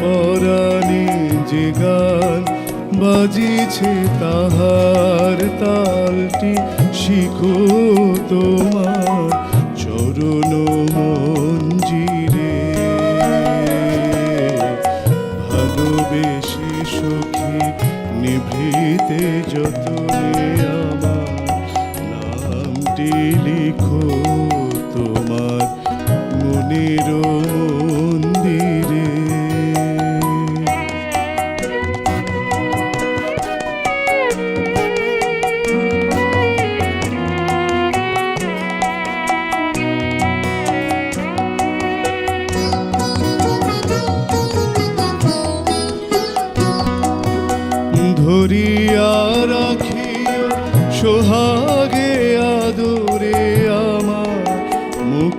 পরাণে যে বাজিছে তাহার তালটি, শিখো তোমার চরণ মঞ্জিরে। ভালোবেসে সখী নিভৃতে যতনে নামটি লিখো তোমার মনির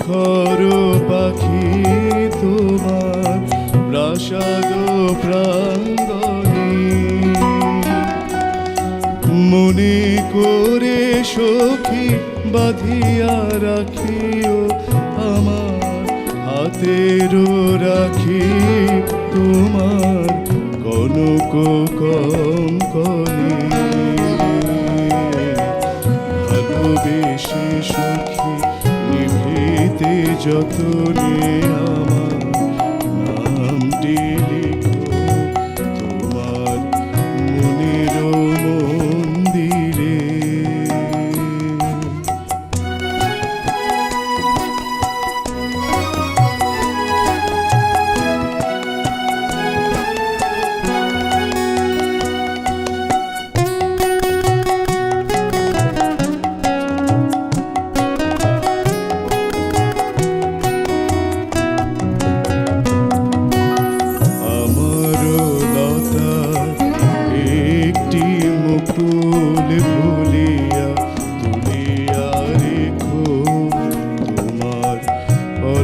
মুখর পাখি তোমার প্রাসাদ প্রাঙ্গণে। মনে করে সখী বাঁধিয়া রাখিও আমার হাতের রাখি তোমার কনক কঙ্কনে। ভালোবেসে নিভৃতে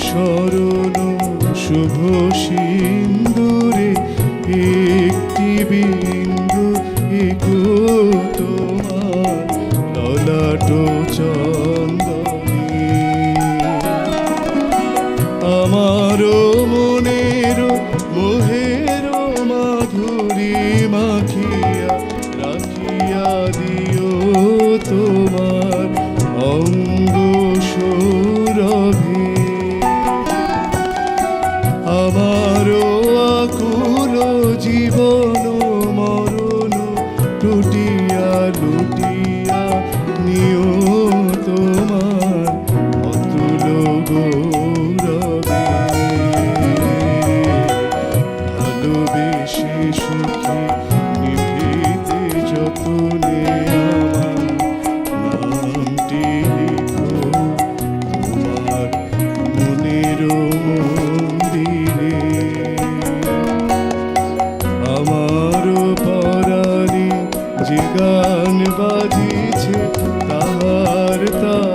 শরণ শুভ সিন্দুরে একটি বিন্দু এগো তোমার ললাটো চন্দনে ভালোবেসে সুখী নিভৃতে যতনে আমার নামটি লিখো, তোমার মনের মন্দিরে আমার পরাণে যে গান বাজিছে, তাহার তালটি